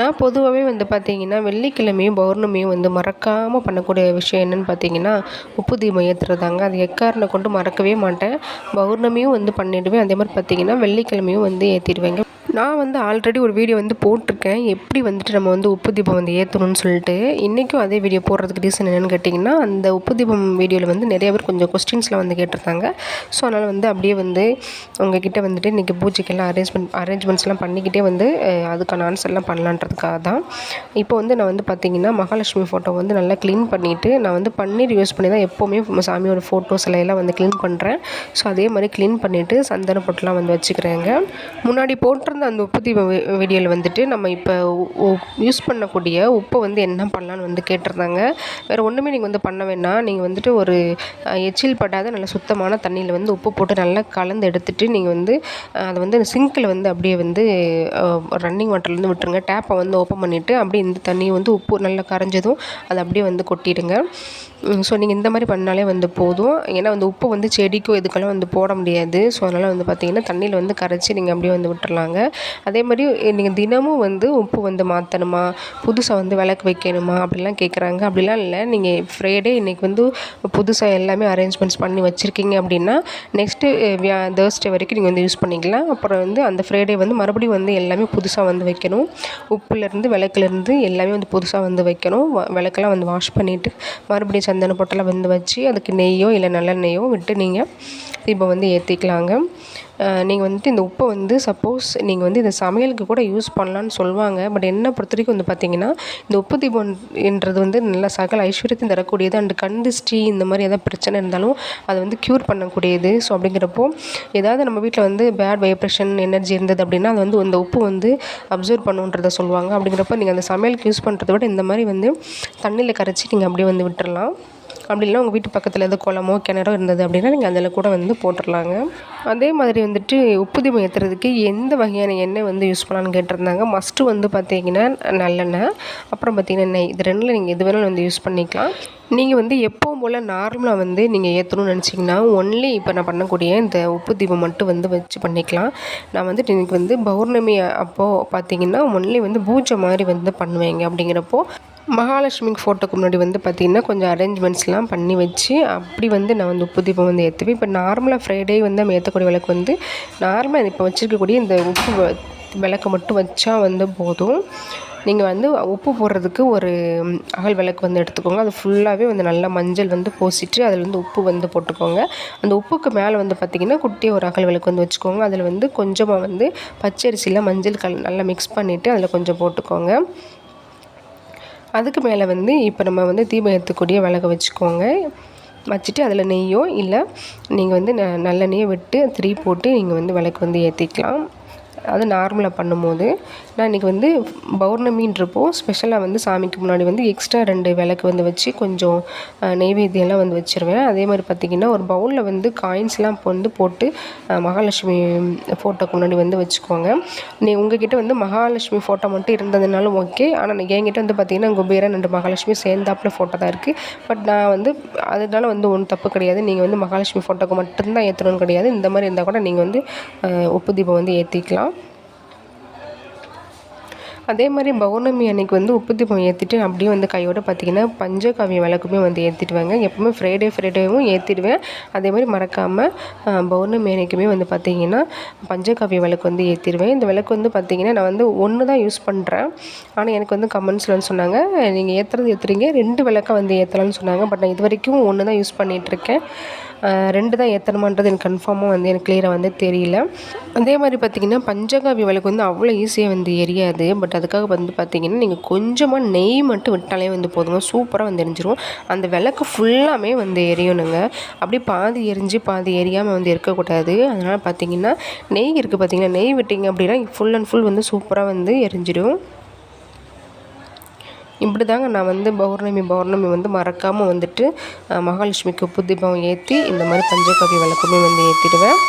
நான் பொதுவாகவே வந்து பார்த்திங்கன்னா வெள்ளிக்கிழமையும் பௌர்ணமியும் வந்து மறக்காமல் பண்ணக்கூடிய விஷயம் என்னென்னு பார்த்தீங்கன்னா உப்பு தீபம் ஏற்றுறதாங்க அது எக்காரணம் கொண்டு மறக்கவே மாட்டேன். பௌர்ணமியும் வந்து பண்ணிவிடுவேன் அதே மாதிரி பார்த்திங்கன்னா வெள்ளிக்கிழமையும் வந்து ஏற்றிடுவேங்க நான் வந்து ஆல்ரெடி ஒரு வீடியோ வந்து போட்டிருக்கேன். எப்படி வந்துட்டு நம்ம வந்து உப்பு தீபம் வந்து ஏற்றணும்னு சொல்லிட்டு இன்றைக்கும் அதே வீடியோ போடுறதுக்கு ரீசன் என்னென்னு கேட்டிங்கன்னா அந்த உப்பு தீபம் வீடியோவில் வந்து நிறைய பேர் கொஞ்சம் கொஸ்டின்ஸ்லாம் வந்து கேட்டிருந்தாங்க. ஸோ அதனால் வந்து அப்படியே வந்து உங்ககிட்ட வந்துட்டு இன்றைக்கி பூஜைக்கெல்லாம் அரேஞ்ச்மெண்ட் அரேஞ்ச்மெண்ட்ஸ்லாம் பண்ணிக்கிட்டே வந்து அதுக்கான ஆன்சர்லாம் பண்ணலான்றதுக்காக தான். இப்போ வந்து நான் வந்து பார்த்திங்கன்னா மகாலட்சுமி ஃபோட்டோ வந்து நல்லா க்ளீன் பண்ணிவிட்டு நான் வந்து பன்னீர் யூஸ் பண்ணி தான் எப்போவுமே சாமியோட ஃபோட்டோஸ் எல்லாம் வந்து க்ளீன் பண்ணுறேன் ஸோ அதே மாதிரி க்ளீன் பண்ணிவிட்டு சந்தன பொட்டெலாம் வந்து வச்சுக்கிறேங்க. முன்னாடி போட்டிருந்த அந்த அந்த உப்பு தீப வீடியோவில் வந்துட்டு நம்ம இப்போ யூஸ் பண்ணக்கூடிய உப்பை வந்து என்ன பண்ணலான்னு வந்து கேட்டிருந்தாங்க. வேறு ஒன்றுமே நீங்கள் வந்து பண்ண வேணாம். நீங்கள் வந்துட்டு ஒரு எச்சில் படாத நல்ல சுத்தமான தண்ணியில் வந்து உப்பு போட்டு நல்லா கலந்து எடுத்துகிட்டு நீங்கள் வந்து அதை வந்து சிங்கில் வந்து அப்படியே வந்து ரன்னிங் வாட்டர்லேருந்து விட்டுருங்க. டேப்பை வந்து ஓப்பன் பண்ணிவிட்டு அப்படியே இந்த தண்ணியை வந்து உப்பு நல்லா கரைஞ்சதும் அதை அப்படியே வந்து கொட்டிடுங்க. ஸோ நீங்கள் இந்த மாதிரி பண்ணாலே வந்து போதும். ஏன்னா வந்து உப்பு வந்து செடிக்கோ இதுக்கெல்லாம் வந்து போட முடியாது. ஸோ அதனால் வந்து பார்த்திங்கன்னா தண்ணியில் வந்து கரைச்சி நீங்கள் அப்படியே வந்து விட்டுறலாங்க. அதே மாதிரி நீங்கள் தினமும் வந்து உப்பு வந்து மாற்றணுமா புதுசாக வந்து விளக்கு வைக்கணுமா? அப்படிலாம் கேட்குறாங்க அப்படிலாம் இல்லை. நீங்கள் ஃப்ரைடே இன்றைக்கி வந்து புதுசாக எல்லாமே அரேஞ்ச்மெண்ட்ஸ் பண்ணி வச்சுருக்கீங்க அப்படின்னா நெக்ஸ்ட்டு வியா தேர்ஸ்டே வரைக்கும் நீங்கள் வந்து யூஸ் பண்ணிக்கலாம். அப்புறம் வந்து அந்த ஃப்ரைடே வந்து மறுபடியும் வந்து எல்லாமே புதுசாக வந்து வைக்கணும். உப்புலேருந்து விளக்குலேருந்து எல்லாமே வந்து புதுசாக வந்து வைக்கணும். விளக்கெல்லாம் வந்து வாஷ் பண்ணிவிட்டு மறுபடியும் சந்தன பொட்டெல்லாம் வந்து வச்சு அதுக்கு நெய்யோ இல்லை நல்லெண்ணெய்யோ விட்டு நீங்கள் தீபம் வந்து ஏற்றிக்கலாங்க நீங்கள் வந்துட்டு இந்த உப்பை வந்து சப்போஸ் நீங்கள் வந்து இந்த சமையலுக்கு கூட யூஸ் பண்ணலான்னு சொல்லுவாங்க. பட் என்னை பொறுத்த வரைக்கும் வந்து பார்த்திங்கன்னா இந்த உப்பு தீபம் என்றது வந்து நல்ல சகல ஐஸ்வர்யத்தையும் தரக்கூடியது. அண்டு கண் திருஷ்டி இந்த மாதிரி எதாவது பிரச்சனை இருந்தாலும் அதை வந்து க்யூர் பண்ணக்கூடியது. ஸோ அப்படிங்கிறப்போ ஏதாவது நம்ம வீட்டில் வந்து பேட் வைப்ரேஷன் எனர்ஜி இருந்தது அப்படின்னா அது வந்து அந்த உப்பு வந்து அப்சர்வ் பண்ணுன்றதை சொல்லுவாங்க. அப்படிங்கிறப்ப நீங்கள் அந்த சமையலுக்கு யூஸ் பண்ணுறத விட இந்த மாதிரி வந்து தண்ணியில் கரைச்சி நீங்கள் அப்படியே வந்து விட்டுறலாம். அப்படி இல்லைனா உங்கள் வீட்டு பக்கத்தில் எது குளமோ கிணறோ இருந்தது அப்படின்னா நீங்கள் அதில் கூட வந்து போட்டுடலாங்க அதே மாதிரி வந்துட்டு உப்பு தீபம் ஏற்றுறதுக்கு எந்த வகையான எண்ணெய் வந்து யூஸ் பண்ணலான்னு கேட்டிருந்தாங்க. மஸ்ட்டு வந்து பார்த்தீங்கன்னா நல்லெண்ணெய் அப்புறம் பார்த்தீங்கன்னா நெய். இது ரெண்டில் நீங்கள் எது வேணாலும் வந்து யூஸ் பண்ணிக்கலாம். நீங்கள் வந்து எப்போவும் போல் நார்மலாக வந்து நீங்கள் ஏற்றணும்னு நினச்சிங்கன்னா ஒன்லி இப்போ நான் பண்ணக்கூடிய இந்த உப்பு தீபம் மட்டும் வந்து வச்சு பண்ணிக்கலாம். நான் வந்துட்டு இன்றைக்கி வந்து பௌர்ணமி அப்போது பார்த்தீங்கன்னா ஒன்லி வந்து பூஜை மாதிரி வந்து பண்ணுவேங்க அப்படிங்கிறப்போ மகாலட்சுமி ஃபோட்டோக்கு முன்னாடி வந்து பார்த்திங்கன்னா கொஞ்சம் அரேஞ்ச்மெண்ட்ஸ்லாம் பண்ணி வச்சு அப்படி வந்து நான் வந்து உப்பு தீபம் வந்து ஏற்றுவேன் இப்போ நார்மலாக ஃப்ரைடே வந்து நம்ம ஏற்றக்கூடிய விளக்கு வந்து நார்மலாக இப்போ வச்சுருக்கக்கூடிய இந்த உப்பு விளக்கு மட்டும் வச்சா வந்து போதும். நீங்கள் வந்து உப்பு போடுறதுக்கு ஒரு அகல் விளக்கு வந்து எடுத்துக்கோங்க. அது ஃபுல்லாகவே வந்து நல்லா மஞ்சள் வந்து பூசிட்டு அதில் வந்து உப்பு வந்து போட்டுக்கோங்க. அந்த உப்புக்கு மேலே வந்து பார்த்திங்கன்னா குட்டியாக ஒரு அகல் விளக்கு வந்து வச்சுக்கோங்க. அதில் வந்து கொஞ்சமாக வந்து பச்சரிசியில் மஞ்சள் கல் நல்லா மிக்ஸ் பண்ணிவிட்டு அதில் கொஞ்சம் போட்டுக்கோங்க. அதுக்கு மேலே வந்து இப்போ நம்ம வந்து தீபம் ஏற்றக்கூடிய விளக்க வச்சுக்கோங்க. வச்சுட்டு அதில் நெய்யோ இல்லை நீங்கள் வந்து ந நல்லெண்ணெயோ விட்டு திரி போட்டு நீங்கள் வந்து விளக்கு வந்து ஏற்றிக்கலாம் அது நார்மலாக பண்ணும்போது நான் இன்றைக்கி வந்து பௌர்ணமின்றப்போ ஸ்பெஷலாக வந்து சாமிக்கு முன்னாடி வந்து எக்ஸ்ட்ரா ரெண்டு விளக்கு வந்து வச்சு கொஞ்சம் நெய்வேத்தியெல்லாம் வந்து வச்சுருவேன். அதே மாதிரி பார்த்திங்கன்னா ஒரு பவுலில் வந்து காயின்ஸ்லாம் இப்போ வந்து போட்டு மகாலட்சுமி ஃபோட்டோக்கு முன்னாடி வந்து வச்சுக்கோங்க நீ உங்ககிட்ட வந்து மகாலட்சுமி ஃபோட்டோ மட்டும் இருந்ததுனாலும் ஓகே ஆனால் என்கிட்ட வந்து பார்த்திங்கன்னா குபேரன் ரெண்டு மகாலட்சுமி சேர்ந்தாப்புல ஃபோட்டோ தான் இருக்குது பட் நான் வந்து அதனால வந்து ஒன்றும் தப்பு கிடையாது. நீங்கள் வந்து மகாலட்சுமி ஃபோட்டோக்கு மட்டும்தான் ஏற்றணும்னு கிடையாது. இந்த மாதிரி இருந்தால் கூட நீங்கள் வந்து உப்பு தீபம் வந்து ஏற்றிக்கலாம் அதே மாதிரி பௌர்ணமி அன்னைக்கு வந்து உப்பு தீபம் ஏற்றிட்டு அப்படியே வந்து கையோடு பார்த்திங்கன்னா பஞ்சகாவிய விளக்குமே வந்து ஏற்றிடுவேங்க எப்போவுமே ஃப்ரைடே ஃப்ரைடேவும் ஏற்றிடுவேன் அதே மாதிரி மறக்காமல் பௌர்ணமி அன்னைக்குமே வந்து பார்த்திங்கன்னா பஞ்சகாவிய விளக்கு வந்து ஏற்றிடுவேன் இந்த விளக்கு வந்து பார்த்திங்கன்னா நான் வந்து ஒன்று தான் யூஸ் பண்ணுறேன் ஆனால் எனக்கு வந்து கமெண்ட்ஸில் வந்து சொன்னாங்க நீங்கள் ஏற்றுறது ஏற்றுறீங்க ரெண்டு விளக்கை வந்து ஏற்றலாம்னு சொன்னாங்க. பட் நான் இது வரைக்கும் ஒன்று தான் யூஸ் பண்ணிகிட்ருக்கேன் ரெண்டு தான் ஏற்றணுமான்றது எனக்கு கன்ஃபார்மாக வந்து எனக்கு கிளியராக வந்து தெரியல. அதே மாதிரி பார்த்திங்கன்னா பஞ்சகாவிய விளக்கு வந்து அவ்வளோ ஈஸியாக வந்து எரியாது. பட் அதுக்காக வந்து பார்த்திங்கன்னா நீங்கள் கொஞ்சமாக நெய் மட்டும் விட்டாலே வந்து போதுங்க. சூப்பராக வந்து எரிஞ்சிரும். அந்த விளக்கு ஃபுல்லாமே வந்து எரியணுங்க. அப்படியே பாதி எரிஞ்சு பாதி எரியாமல் வந்து இருக்கக்கூடாது. அதனால் பார்த்திங்கன்னா நெய் இருக்குது பார்த்திங்கன்னா நெய் விட்டிங்க அப்படின்னா ஃபுல் அண்ட் ஃபுல் வந்து சூப்பராக வந்து எரிஞ்சிடும் இப்படி தாங்க நான் வந்து பௌர்ணமி பௌர்ணமி வந்து மறக்காமல் வந்துட்டு மகாலட்சுமிக்கு உப்பு தீபம் ஏற்றி இந்த மாதிரி பஞ்சகவி விளக்குமே வந்து ஏற்றிடுவேன்